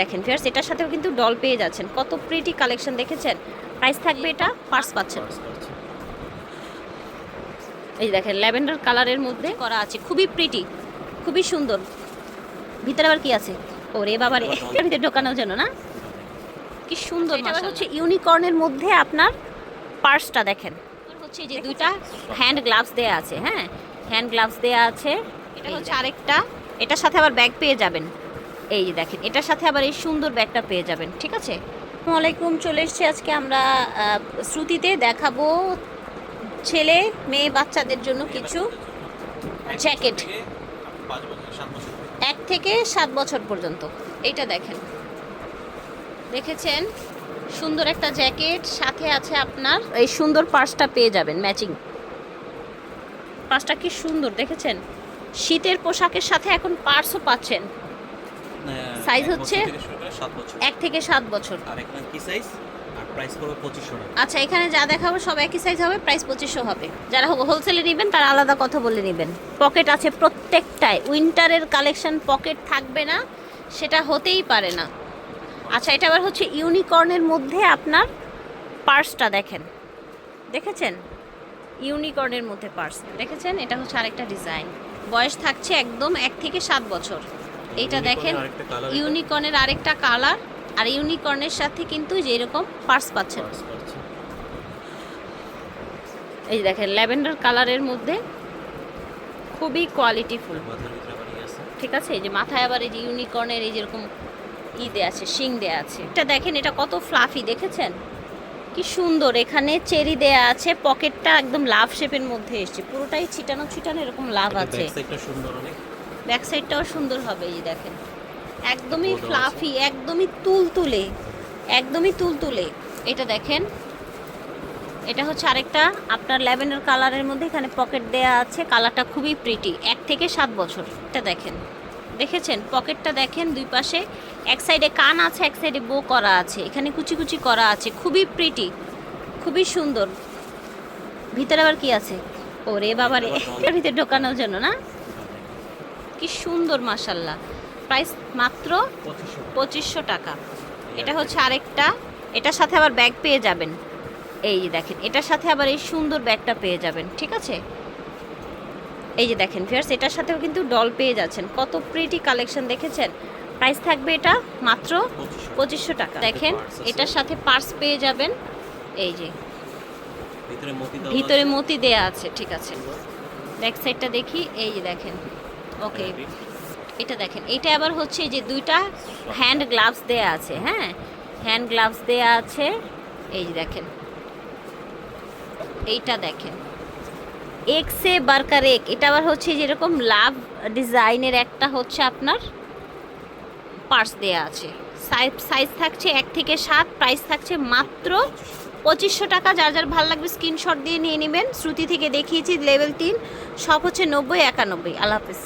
দেখেন ফিয়ার্স এটার সাথেও কিন্তু ডল পেয়ে যাচ্ছেন। কত প্রিটি কালেকশন দেখেছেন? প্রাইস থাকবে এটা পার্স পাচ্ছেন। এই যে দেখেন ল্যাভেন্ডার কালারের মধ্যে করা আছে খুবই প্রিটি খুবই সুন্দর। ভিতরে আবার কি আছে? ওরে বাবারে ভিতরে ঢোকানোর জন্য না? কি সুন্দর এটা আবার হচ্ছে ইউনিকর্নের মধ্যে আপনার পার্সটা দেখেন। হচ্ছে যে দুইটা হ্যান্ড গ্লাভস দেয়া আছে হ্যাঁ? হ্যান্ড গ্লাভস দেয়া আছে। এটা হচ্ছে আরেকটা। এটার সাথে আবার ব্যাগ পেয়ে যাবেন। এই দেখেন, এটার সাথে আবার এই সুন্দর ব্যাগটা পেয়ে যাবেন, ঠিক আছে? আসসালামু আলাইকুম চলে এসেছি আজকে আমরা শ্রুতিতে দেখাবো ছেলে, মেয়ে, বাচ্চাদের জন্য কিছু জ্যাকেট। এক থেকে সাত বছর পর্যন্ত, এইটা দেখেন। দেখেছেন? সুন্দর একটা জ্যাকেট, সাথে আছে আপনার, এই সুন্দর পার্সটা পেয়ে যাবেন, ম্যাচিং। পার্সটা কি সুন্দর, দেখেছেন? শীতের পোশাকের সাথে এখন পার্সও পাচ্ছেন। Size হচ্ছে? এক থেকে সাত বছর। আর এখানে কি সাইজ আর প্রাইস পড়বে পঁচিশশো টাকা। আচ্ছা এখানে যা দেখাবো সব একই সাইজ হবে প্রাইস পঁচিশশো হবে। যারা হোলসেলে নেবেন তারা আলাদা কথা বলে নেবেন। পকেট আছে প্রত্যেকটায়। উইন্টারের কালেকশন পকেট থাকবে না সেটা হতেই পারে না। আচ্ছা এটা আবার হচ্ছে ইউনিকর্নের মধ্যে আপনার পার্সটা দেখেন। দেখেছেন? ইউনিকর্নের মধ্যে পার্স দেখেছেন? এটা হচ্ছে আরেকটা ডিজাইন বয়স থাকছে একদম এক থেকে সাত বছর। এইটা দেখেন এটা। ইউনিকর্নের আরেকটা কালার আর ইউনিকর্নের সাথে কিন্তু যে এরকম পার্স পাচ্ছেন। এই যে দেখেন ল্যাভেন্ডার কালারের মধ্যে খুবই কোয়ালিটিফুল ঠিক আছে? এই যে মাথায় আবার এই যে ইউনিকর্নের এই যেরকম ই দেয়া আছে শিং দেয়া আছে। এটা দেখেন এটা কত ফ্লাফি দেখেছেন? কি সুন্দর এখানে চেরি দেয়া আছে পকেটটা একদম লাভ শেপের মধ্যে এসছে। পুরোটাই ছিটানো ছিটানো এরকম লাভ আছে। ব্যাক সাইডটাও সুন্দর হবে এই দেখেন। একদমই ফ্লাফি একদমই তুলতুলে একদমই তুলতুলে। এটা দেখেন এটা হচ্ছে আরেকটা আপনার ল্যাভেন্ডার কালারের মধ্যে এখানে পকেট দেয়া আছে। কালারটা খুবই প্রিটি এক থেকে সাত বছর। এটা দেখেন দেখেছেন? পকেটটা দেখেন দুই পাশে এক সাইডে কান আছে এক সাইডে বো করা আছে। এখানে কুচি কুচি করা আছে খুবই প্রিটি খুবই সুন্দর। ভিতরে আবার কি আছে? ওরে বাবারে এটার ভিতরে ঢোকানোর জন্য না? কি সুন্দর মাসাল্লাহ প্রাইস মাত্র পঁচিশশো টাকা। এটা হচ্ছে আরেকটা। এটার সাথে আবার ব্যাগ পেয়ে যাবেন। এই যে দেখেন এটার সাথে আবার এই সুন্দর ব্যাগটা পেয়ে যাবেন ঠিক আছে? এই যে দেখেন ফিয়ার্স এটার সাথেও কিন্তু ডল পেয়ে যাচ্ছেন। কত প্রিটি কালেকশন দেখেছেন? প্রাইস থাকবে এটা মাত্র পঁচিশশো। টাকা। দেখেন এটার সাথে পার্স পেয়ে যাবেন। এই যে। ভিতরে মতি দেয়া আছে ঠিক আছে। ব্যাক সাইডটা দেখি। এই যে দেখেন ওকে এটা দেখেন, এটা আবার হচ্ছে যে দুইটা হ্যান্ড গ্লাভস দেয়া আছে হ্যাঁ? হ্যান্ড গ্লাভস দেয়া আছে, এই দেখেন। এইটা দেখেন। এক্সে বার্কার এক এটা আবার হচ্ছে যেরকম লাভ ডিজাইনের একটা হচ্ছে আপনার পার্স দেয়া আছে। সাইজ থাকছে এক থেকে সাত প্রাইস থাকছে মাত্র পঁচিশশো টাকা। যার যার ভালো লাগবে স্ক্রিনশট দিয়ে নিয়ে নেবেন। শ্রুতি থেকে দেখিয়েছি লেভেল তিন, সব হচ্ছে নব্বই, একানব্বই। আল্লাহ হাফিজ।